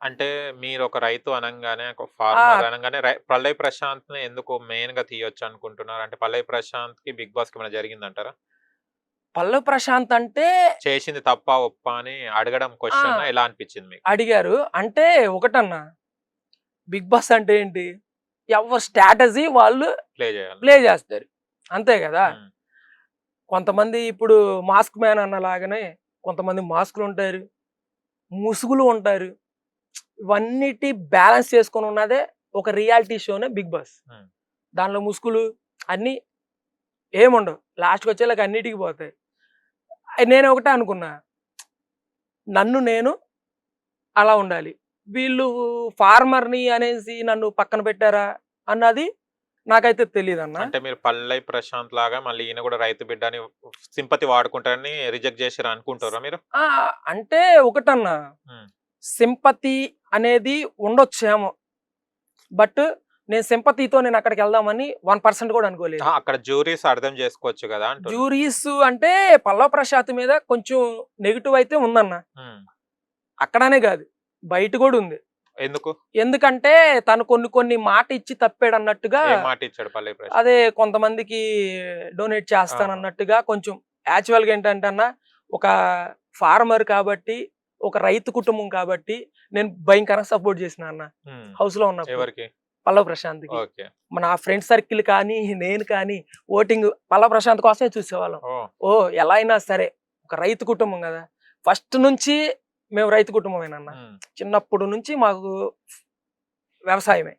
అంటే మీరు ఒక రైతు అనంగానే ఒక ఫార్మర్. అనంగానే రై- పల్లవి ప్రశాంత్ని ఎందుకు మెయిన్గా తీయొచ్చు అనుకుంటున్నారు అంటే పల్లవి ప్రశాంత్కి బిగ్ బాస్కి ఏమైనా జరిగిందంటారా? పల్లవి ప్రశాంత్ అంటే చేసింది తప్ప ఒప్ప అని అడగడం క్వశ్చన్. ఎలా అనిపించింది మీకు? అడిగారు. అంటే ఒకటన్నా బిగ్ బాస్ అంటే ఏంటి? ఎవరి స్ట్రాటజీ వాళ్ళు ప్లే చేయాలి. ప్లే చేస్తారు. అంతే కదా! ఉమ్, కొంతమంది ఇప్పుడు మాస్క్ మ్యాన్ అన్న లాగానే కొంతమంది మాస్కులు ఉంటారు ముసుగులు ఉంటారు. ఇవన్నిటి బ్యాలెన్స్ చేసుకొని ఉన్నదే ఒక రియాలిటీ షోనే బిగ్ బాస్. దానిలో ముసుగులు అన్నీ ఏముండవు. లాస్ట్కి వచ్చేలాగా అన్నిటికి పోతాయి. నేను ఒకటే అనుకున్నా. నన్ను నేను అలా ఉండాలి. వీళ్ళు ఫార్మర్ని అనేసి నన్ను పక్కన పెట్టారా అన్నది నాకైతే తెలియదు అన్న అంటే మీరు పల్లవి ప్రశాంత్ లాగా మళ్ళీ ఈయన కూడా రైతు బిడ్డ అని సింపతి వాడుకుంటారని రిజెక్ట్ చేసారు అనుకుంటారా మీరు? అంటే ఒకటన్నా. సింపతి అనేది ఉండొచ్చేమో. బట్ నేను సింపతితో నేను అక్కడికి వెళ్దామని వన్ పర్సెంట్ కూడా అనుకోలేదు. అక్కడ జ్యూరీస్ అర్థం చేసుకోవచ్చు కదా. జూరీస్ అంటే పల్లవ ప్రశాంత్ మీద కొంచెం నెగిటివ్ అయితే ఉందన్న. అక్కడనే కాదు బయట కూడా ఉంది. ఎందుకు? ఎందుకంటే తను కొన్ని కొన్ని మాట ఇచ్చి తప్పాడు అన్నట్టుగా మాట ఇచ్చాడు అదే కొంతమందికి డొనేట్ చేస్తాను. అన్నట్టుగా కొంచెం యాక్చువల్గా ఏంటంటే అన్న ఒక ఫార్మర్ కాబట్టి ఒక రైతు కుటుంబం కాబట్టి నేను భయంకరంగా సపోర్ట్ చేసిన అన్న. హౌస్లో ఉన్నప్పుడు. పల్లవ ప్రశాంత్కి మన ఫ్రెండ్ సర్కిల్ కానీ నేను కానీ ఓటింగ్ పల్లవ ప్రశాంత్ కోసమే చూసేవాళ్ళం. ఓ. ఎలా అయినా సరే ఒక రైతు కుటుంబం కదా. ఫస్ట్ నుంచి మేము రైతు కుటుంబమేనన్న చిన్నప్పుడు నుంచి మాకు వ్యవసాయమే.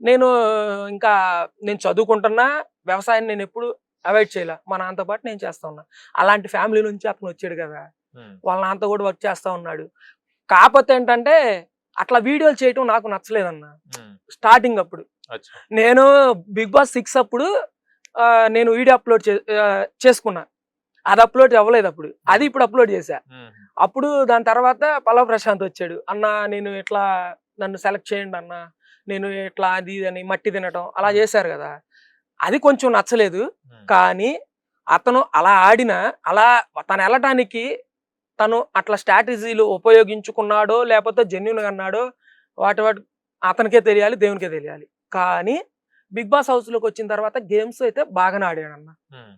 నేను ఇంకా నేను చదువుకుంటున్నా వ్యవసాయం నేను ఎప్పుడు అవాయిడ్ చేయలే. మా నాన్నతో పాటు నేను చేస్తా ఉన్నా. అలాంటి ఫ్యామిలీ నుంచి అతను వచ్చాడు కదా. వాళ్ళ నాన్నతో కూడా వర్క్ చేస్తా ఉన్నాడు. కాకపోతే ఏంటంటే అట్లా వీడియోలు చేయటం నాకు నచ్చలేదన్న. స్టార్టింగ్ అప్పుడు. నేను బిగ్ బాస్ సిక్స్ అప్పుడు నేను వీడియో అప్లోడ్ చేసుకున్నా. అది అప్లోడ్ అవ్వలేదు అప్పుడు. అది ఇప్పుడు అప్లోడ్ చేశా. అప్పుడు దాని తర్వాత పల్లవ ప్రశాంత్ వచ్చాడు. అన్న నేను ఇట్లా నన్ను సెలెక్ట్ చేయండి అన్న. నేను ఇట్లా అది అని మట్టి తినటం అలా. చేశారు కదా. అది కొంచెం నచ్చలేదు. కానీ అతను అలా ఆడిన అలా తను వెళ్ళటానికి తను అట్లా స్ట్రాటజీలు ఉపయోగించుకున్నాడో లేకపోతే జెన్యున్గా అన్నాడో వాటి వాటి అతనికే తెలియాలి దేవునికే తెలియాలి. కానీ బిగ్ బాస్ హౌస్లోకి వచ్చిన తర్వాత గేమ్స్ అయితే బాగానే ఆడాడు అన్న ఉమ్,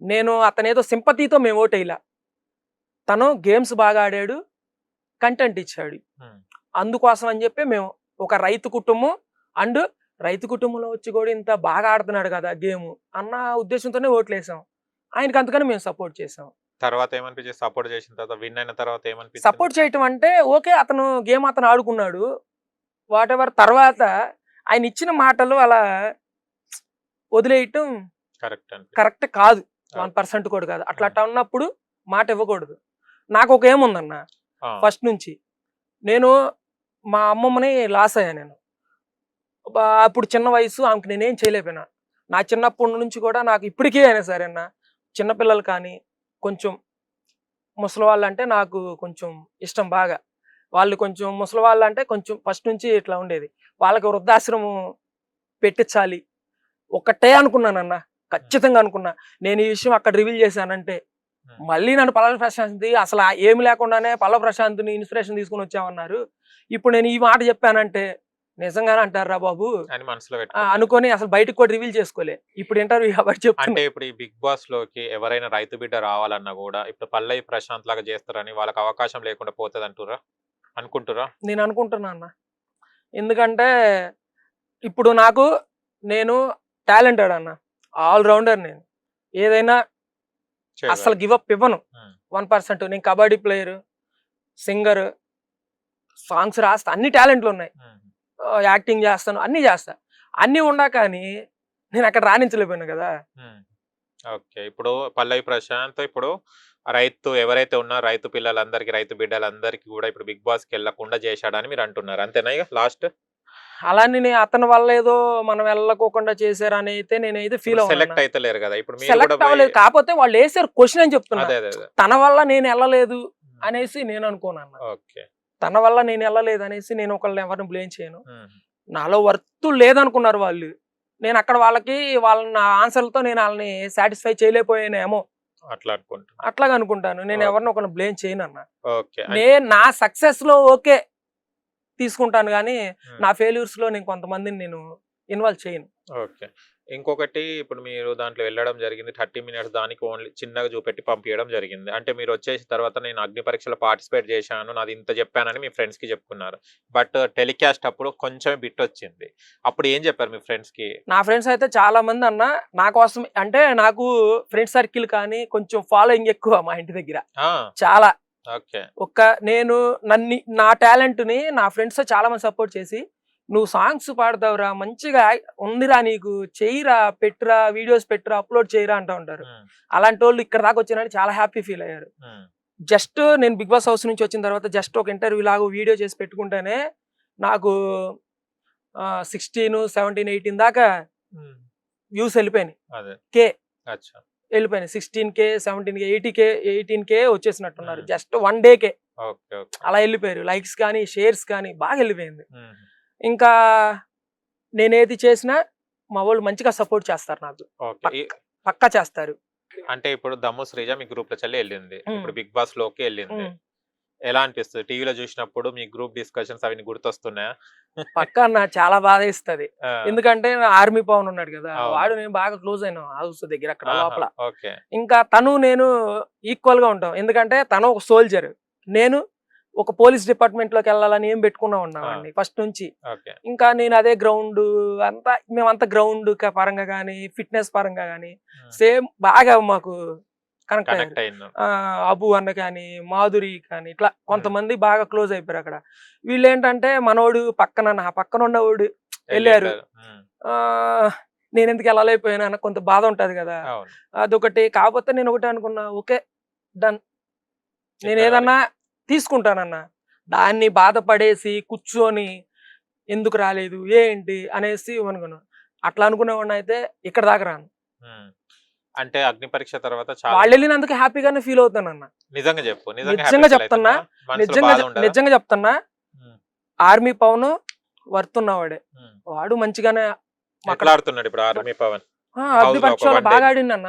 నేను అతనేదో సింపతితో మేము ఓటేయలా తను గేమ్స్ బాగా ఆడాడు కంటెంట్ ఇచ్చాడు. అందుకోసం అని చెప్పి మేము ఒక రైతు కుటుంబం అండ్ రైతు కుటుంబంలో వచ్చి కూడా ఇంత బాగా ఆడుతున్నాడు కదా గేమ్ అన్న ఉద్దేశంతోనే ఓట్లేసాం ఆయనకి అందుకని మేము సపోర్ట్ చేసాం. తర్వాత ఏమనిపించింది? సపోర్ట్ చేసిన తర్వాత విన్ అయిన తర్వాత ఏమనిపించింది? సపోర్ట్ చేయటం అంటే ఓకే అతను గేమ్ అతను ఆడుకున్నాడు. వాట్ ఎవర్ తర్వాత ఆయన ఇచ్చిన మాటలు అలా వదిలేయటం కరెక్ట్ కరెక్ట్ కాదు. వన్ పర్సెంట్ కూడా కాదు. అట్లా అట్లా ఉన్నప్పుడు మాట ఇవ్వకూడదు. నాకు ఒక ఏముందన్న ఫస్ట్ నుంచి. నేను మా అమ్మమ్మని లాస్ అయ్యా నేను. అప్పుడు చిన్న వయసు ఆమెకి నేనేం చేయలేకపోయినా. నా చిన్నప్పటి నుంచి కూడా నాకు ఇప్పటికీ అయినా సరే అన్న చిన్నపిల్లలు కానీ కొంచెం ముసలి వాళ్ళు అంటే నాకు కొంచెం ఇష్టం బాగా. వాళ్ళు కొంచెం ముసలి వాళ్ళు అంటే కొంచెం ఫస్ట్ నుంచి ఇట్లా ఉండేది. వాళ్ళకి వృద్ధాశ్రమం పెట్టించాలి. ఒక్కటే అనుకున్నానన్న ఖచ్చితంగా అనుకున్నా. నేను ఈ విషయం అక్కడ రివీల్ చేశానంటే మళ్ళీ నన్ను పల్లవ ప్రశాంత్ అసలు ఏమి లేకుండానే పల్లవ ప్రశాంత్ని ఇన్స్పిరేషన్ తీసుకుని వచ్చామన్నారు. ఇప్పుడు నేను ఈ మాట చెప్పానంటే నిజంగానే అంటారు రా బాబు? అని మనసులో. అనుకొని అసలు బయటకు కూడా రివీల్ చేసుకోలే. ఇప్పుడు ఇంటర్వ్యూ కాబట్టి అంటే చెప్తున్నా ఇప్పుడు ఈ బిగ్ బాస్లోకి ఎవరైనా రైతు బిడ్డ రావాలన్నా కూడా ఇప్పుడు పల్లవి ప్రశాంత్ లాగా చేస్తారని వాళ్ళకి అవకాశం లేకుండా పోతుంది అంటురా అనుకుంటురా నేను అనుకుంటున్నా అన్న. ఎందుకంటే ఇప్పుడు నాకు నేను టాలెంటెడ్ అన్న. ఆల్ రౌండర్ నేను. ఏదైనా. అసలు గివ్ అప్ ఇవ్వను. వన్ పర్సెంట్ నేను కబడ్డీ ప్లేయర్ సింగర్ సాంగ్స్ రాస్తా. అన్ని టాలెంట్లు ఉన్నాయి. యాక్టింగ్ చేస్తాను అన్నీ చేస్తా. అన్నీ ఉన్నా కానీ నేను అక్కడ రాణించలేకపోయాను కదా. ఓకే. ఇప్పుడు పల్లవి ప్రశాంత్ ఇప్పుడు రైతు ఎవరైతే ఉన్నారో రైతు పిల్లలందరికీ రైతు బిడ్డలందరికీ కూడా ఇప్పుడు బిగ్ బాస్కి వెళ్ళకుండా చేశాడని మీరు అంటున్నారు. అంతేనా ఇక లాస్ట్? అలానే నేను అతని వల్ల ఏదో మనం వెళ్ళకోకుండా చేశారని అయితే నేనైతే ఫీల్ సెలెక్ట్ అవ్వను అయితే లేరు కదా. ఇప్పుడు సెలెక్ట్ అవ్వలేదు. కాకపోతే వాళ్ళు వేసారు క్వశ్చన్ అని చెప్తున్నా. అదే అదే అదే. తన వల్ల నేను వెళ్ళలేదు అనేసి నేను అనుకోను ఓకే. తన వల్ల నేను వెళ్ళలేదు అనేసి నేను ఒకళ్ళని ఎవరిని బ్లేమ్ చేయను. నాలో వర్త్ లేదనుకున్నారు వాళ్ళు. నేను అక్కడ వాళ్ళకి వాళ్ళ నా ఆన్సర్లతో నేను వాళ్ళని సాటిస్ఫై చేయలేకపోయానేమో. అట్లా అనుకుంటున్నా. అట్లాగా అనుకుంటాను. నేను. ఎవరిని ఒకరిని బ్లేమ్ చేయను అన్న నేను నా సక్సెస్లో ఓకే తీసుకుంటాను కానీ. నా ఫెయిల్యూర్స్లో నేను కొంతమందిని నేను ఇన్వాల్వ్ చేయను. ఓకే. ఇంకొకటి ఇప్పుడు మీరు దాంట్లో వెళ్ళడం జరిగింది. థర్టీ మినిట్స్ దానికి ఓన్లీ చిన్నగా చూపెట్టి పంపించడం జరిగింది. అంటే మీరు వచ్చేసిన తర్వాత నేను అగ్ని పరీక్షలో పార్టిసిపేట్ చేశాను. నాది ఇంత చెప్పానని మీ ఫ్రెండ్స్కి చెప్పుకున్నారు. బట్ టెలికాస్ట్ అప్పుడు కొంచెం బిట్ వచ్చింది. అప్పుడు ఏం చెప్పారు మీ ఫ్రెండ్స్కి నా ఫ్రెండ్స్ అయితే చాలా మంది అన్న నా కోసం అంటే నాకు ఫ్రెండ్ సర్కిల్ కానీ కొంచెం ఫాలోయింగ్ ఎక్కువ మా ఇంటి దగ్గర. చాలా. ఓకే. ఒక్క నేను నన్ను నా టాలెంట్ని నా ఫ్రెండ్స్ చాలా మంది సపోర్ట్ చేసి నువ్వు సాంగ్స్ పాడతావురా మంచిగా ఉందిరా నీకు చెయ్యిరా పెట్టురా వీడియోస్ పెట్టురా అప్లోడ్ చేయరా అంటూ ఉంటారు. అలాంటి వాళ్ళు ఇక్కడ దాకా వచ్చినారని చాలా హ్యాపీ ఫీల్ అయ్యారు. జస్ట్ నేను బిగ్ బాస్ హౌస్ నుంచి వచ్చిన తర్వాత జస్ట్ ఒక ఇంటర్వ్యూ లాగా వీడియో చేసి పెట్టుకుంటేనే నాకు సిక్స్టీన్ సెవెంటీన్ ఎయిటీన్ దాకా వ్యూస్ వెళ్ళిపోయినాయి. కే. వెళ్ళిపోయినాయి. Sixteen K seventeen K eighty K eighteen K వచ్చేసినట్టున్నారు. Just one day కే అలా వెళ్ళిపోయారు. లైక్స్ కానీ షేర్స్ కానీ బాగా వెళ్ళిపోయింది. ఇంకా నేనేది చేసినా మా వాళ్ళు మంచిగా సపోర్ట్ చేస్తారు నాకు. పక్కా చేస్తారు. అంటే ఇప్పుడు దమ్ము శ్రీజ మీ గ్రూప్లో చెల్లి వెళ్ళింది. ఇప్పుడు బిగ్ బాస్లోకి వెళ్ళింది. ఎలా అనిపిస్తుంది? టీవీలో చూసినప్పుడు మీ గ్రూప్ డిస్కషన్స్ అవి గుర్తొస్తున్నాయా? పక్కా నా చాలా బాధ ఇస్తుంది ఎందుకంటే ఆర్మీ పవన్ ఉన్నాడు కదా. వాడు నేను బాగా క్లోజ్ అయినా హౌస్ దగ్గర అక్కడ లోపల. ఓకే. ఇంకా తను నేను ఈక్వల్గా ఉంటాం. ఎందుకంటే తను ఒక సోల్జర్. నేను ఒక పోలీస్ డిపార్ట్మెంట్లోకి వెళ్ళాలని ఏం పెట్టుకున్నా ఉన్నామండి ఫస్ట్ నుంచి. ఇంకా నేను అదే గ్రౌండ్ అంతా మేమంతా గ్రౌండ్ పరంగా కానీ ఫిట్నెస్ పరంగా కానీ సేమ్ బాగా మాకు కనెక్ట్ అబు అన్న కానీ మాధురి కానీ ఇట్లా కొంతమంది బాగా క్లోజ్ అయిపోయారు అక్కడ. వీళ్ళు ఏంటంటే మనోడు పక్కన నా పక్కన ఉన్నవాడు వెళ్ళారు. నేను ఎందుకు వెళ్ళలేకపోయాను అన్న కొంత బాధ ఉంటది కదా. అదొకటి. కాకపోతే నేను ఒకటి అనుకున్నా ఓకే డన్. నేను ఏదన్నా తీసుకుంటానన్నా దాన్ని బాధపడేసి కూర్చొని ఎందుకు రాలేదు ఏంటి అనేసి అనుకున్నాను అట్లా అనుకునేవాడిని అయితే ఇక్కడ దాకా రాను. అంటే అగ్ని పరీక్ష తర్వాత వాళ్ళు వెళ్ళినందుకు హ్యాపీగానే ఫీల్ అవుతానన్న నిజంగా చెప్పు నిజంగా చెప్తున్నా. నిజంగా? నిజంగా చెప్తున్నా ఆర్మీ పవన్ వర్తున్నవాడే. వాడు మంచిగానే ఆడుతున్నాడు ఇప్పుడు ఆర్మీ పవన్ అగ్ని day. బాగా ఆడిందన్న